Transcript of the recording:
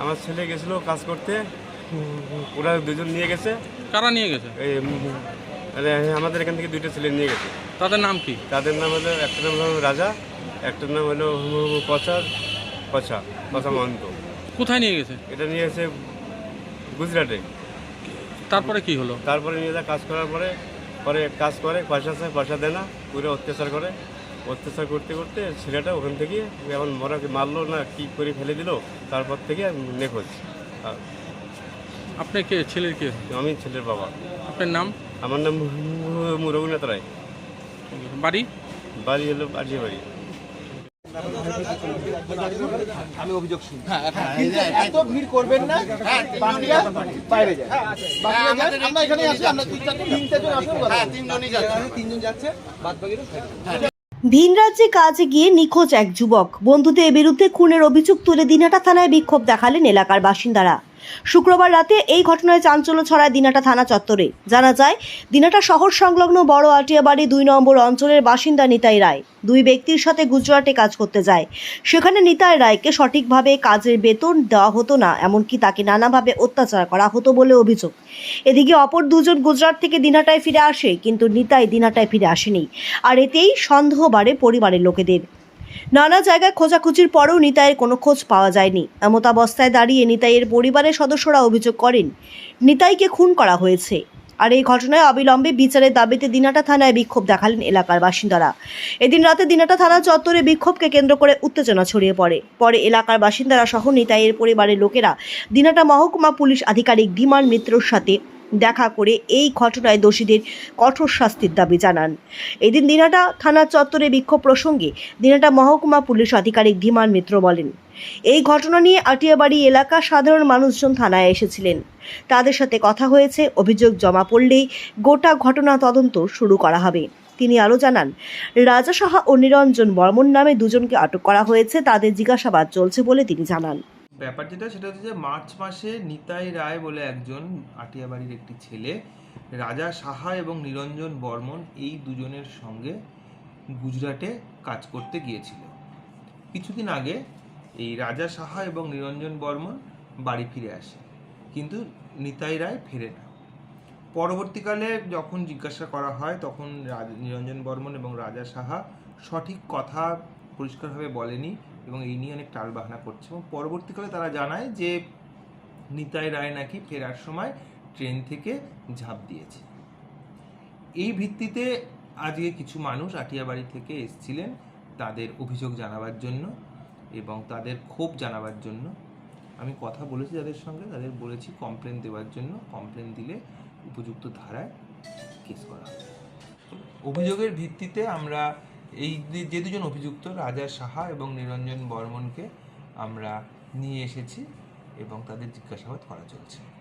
আমার ছেলে গেছিল কাজ করতে। ওরা দুজন নিয়ে গেছে। কারা নিয়ে গেছে? এই মানে আমাদের এখান থেকে দুইটা ছেলে নিয়ে গেছে। তাদের নাম কি? তাদের নাম হলো একটার নাম হলো রাজা একটার নাম হলো পচা পচা পচা মহন্ত। কোথায় নিয়ে গেছে? এটা নিয়ে গেছে গুজরাটে। তারপরে কি হলো? তারপরে নিয়ে যা কাজ করার পরে পরে কাজ করে পয়সা চায় পয়সা দেয় না পুরো অত্যাচার করে। অত্যাচার করতে করতে ছেলেটা ওখান থেকে এমন মরাকে মারলো না কি করে ফেলে দিল তারপর থেকে নেখোঁজ। আর আপনি কে ছেলের কে? আমি ছেলের বাবা। আপনার নাম? আমার নাম রঘুনাথ রায়। বাড়ি? বাড়ি হলো বাড়ি বাড়ি। আমি অভিযোগ শুনি। এত ভিড় করবেন না বাকিরা বাইরে যায় বাকিরা যান, আমরা এখানে আসি আমরা তিন চারটে তিন চারজন আসুন তিনজনই যাচ্ছে। তিনজন যাচ্ছে বাদ বাকিরা ভিন রাজ্যে কাজে গিয়ে নিখোঁজ এক যুবক। বন্ধুদের বিরুদ্ধে খুনের অভিযোগ তুলে দিনহাটা থানায় বিক্ষোভ দেখালেন এলাকার বাসিন্দারা। শুক্রবার রাতে এই ঘটনায় চাঞ্চল্য ছড়ায় দিনাটা থানা চত্বরে। জানা যায়, দিনাটা শহর সংলগ্ন বড় আটিয়াবাড়ি দুই নম্বর অঞ্চলের বাসিন্দা নিতাই রায়। দুই ব্যক্তির সাথে গুজরাটে কাজ করতে যায়। সেখানে নিতাই রায়কে সঠিকভাবে কাজের বেতন দেওয়া হতো না, এমনকি তাকে নানাভাবে অত্যাচার করা হতো বলে অভিযোগ। এদিকে অপর দুজন গুজরাট থেকে দিনহাটায় ফিরে আসে, কিন্তু নিতাই দিনহাটায় ফিরে আসেনি। আর এতেই সন্দেহ বাড়ে পরিবারের লোকেদের। নানা জায়গায় খোঁজাখুঁজির পরেও নিতাইয়ের কোনো খোঁজ পাওয়া যায়নি। এমতাবস্থায় দাঁড়িয়ে নিতাইয়ের পরিবারের সদস্যরা অভিযোগ করেন, নিতাইকে খুন করা হয়েছে। আর এই ঘটনায় অবিলম্বে বিচারের দাবিতে দিনাটা থানায় বিক্ষোভ দেখালেন এলাকার বাসিন্দারা। এদিন রাতে দিনাটা থানা চত্বরে বিক্ষোভকে কেন্দ্র করে উত্তেজনা ছড়িয়ে পড়ে। পরে এলাকার বাসিন্দারা সহ নিতাইয়ের পরিবারের লোকেরা দিনাটা মহকুমা পুলিশ আধিকারিক ধীমান মিত্রর সাথে দেখা করে এই ঘটনায় দোষীদের কঠোর শাস্তির দাবি জানান। এদিন দিনাটা থানা চত্বরে বিক্ষোভ প্রসঙ্গে দিনাটা মহকুমা পুলিশ আধিকারিক ধীমান মিত্র বলেন, এই ঘটনা নিয়ে আটিয়াবাড়ি এলাকা সাধারণ মানুষজন থানায় এসেছিলেন। তাদের সাথে কথা হয়েছে, অভিযোগ জমা পড়লেই গোটা ঘটনা তদন্ত শুরু করা হবে। তিনি আরও জানান, রাজা সাহা ও নিরঞ্জন বর্মন নামে দুজনকে আটক করা হয়েছে, তাদের জিজ্ঞাসাবাদ চলছে বলে তিনি জানান। ব্যাপার যেটা, সেটা হচ্ছে যে মার্চ মাসে নিতাই রায় বলে একজন আটিয়াবাড়ির একটি ছেলে, রাজা সাহা এবং নিরঞ্জন বর্মন এই দুজনের সঙ্গে গুজরাটে কাজ করতে গিয়েছিল। কিছুদিন আগে এই রাজা সাহা এবং নিরঞ্জন বর্মন বাড়ি ফিরে আসে, কিন্তু নিতাই রায় ফেরে না। পরবর্তীকালে যখন জিজ্ঞাসা করা হয়, তখন নিরঞ্জন বর্মন এবং রাজা সাহা সঠিক কথা পরিষ্কারভাবে বলেনি। এবং এই নিয়ে অনেক টালবাহানা করছে। এবং পরবর্তীকালে তারা জানায় যে, নিতাই রায় নাকি ফেরার সময় ট্রেন থেকে ঝাঁপ দিয়েছে। এই ভিত্তিতে আজকে কিছু মানুষ আটিয়াবাড়ি থেকে এসেছিলেন তাদের অভিযোগ জানাবার জন্য এবং তাদের ক্ষোভ জানাবার জন্য। আমি কথা বলেছি যাদের সঙ্গে, তাদের বলেছি কমপ্লেন দেওয়ার জন্য, কমপ্লেন দিলে উপযুক্ত ধারায় কেস করা অভিযোগের ভিত্তিতে আমরা এই যে- দুজন অভিযুক্ত, রাজা সাহা এবং নিরঞ্জন বর্মনকে আমরা নিয়ে এসেছি এবং তাদের জিজ্ঞাসাবাদ করা চলছে।